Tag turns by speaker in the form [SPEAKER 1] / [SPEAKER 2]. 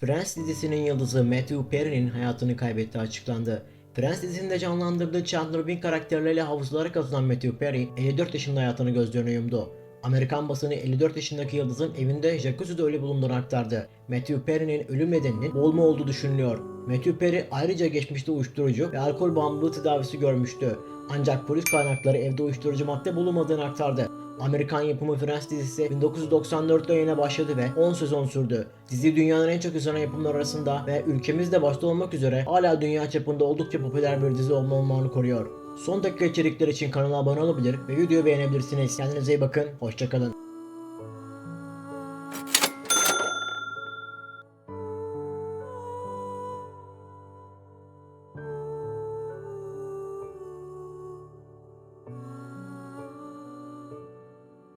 [SPEAKER 1] Friends dizisinin yıldızı Matthew Perry'nin hayatını kaybettiği açıklandı. Friends dizisinde canlandırdığı Chandler Bing karakterleriyle hafızalara katılan Matthew Perry 54 yaşında hayatını gözlerine yumdu. Amerikan basını 54 yaşındaki yıldızın evinde jacuzzi'de ölü bulunduğunu aktardı. Matthew Perry'nin ölüm nedeninin boğulma olduğu düşünülüyor. Matthew Perry ayrıca geçmişte uyuşturucu ve alkol bağımlılığı tedavisi görmüştü. Ancak polis kaynakları evde uyuşturucu madde bulunmadığını aktardı. Amerikan yapımı Friends dizisi 1994'te yayına başladı ve 10 sezon sürdü. Dizi dünyanın en çok izlenen yapımlar arasında ve ülkemizde başta olmak üzere hala dünya çapında oldukça popüler bir dizi olma unvanını koruyor. Son dakika içerikler için kanala abone olabilir ve videoyu beğenebilirsiniz. Kendinize iyi bakın, hoşçakalın.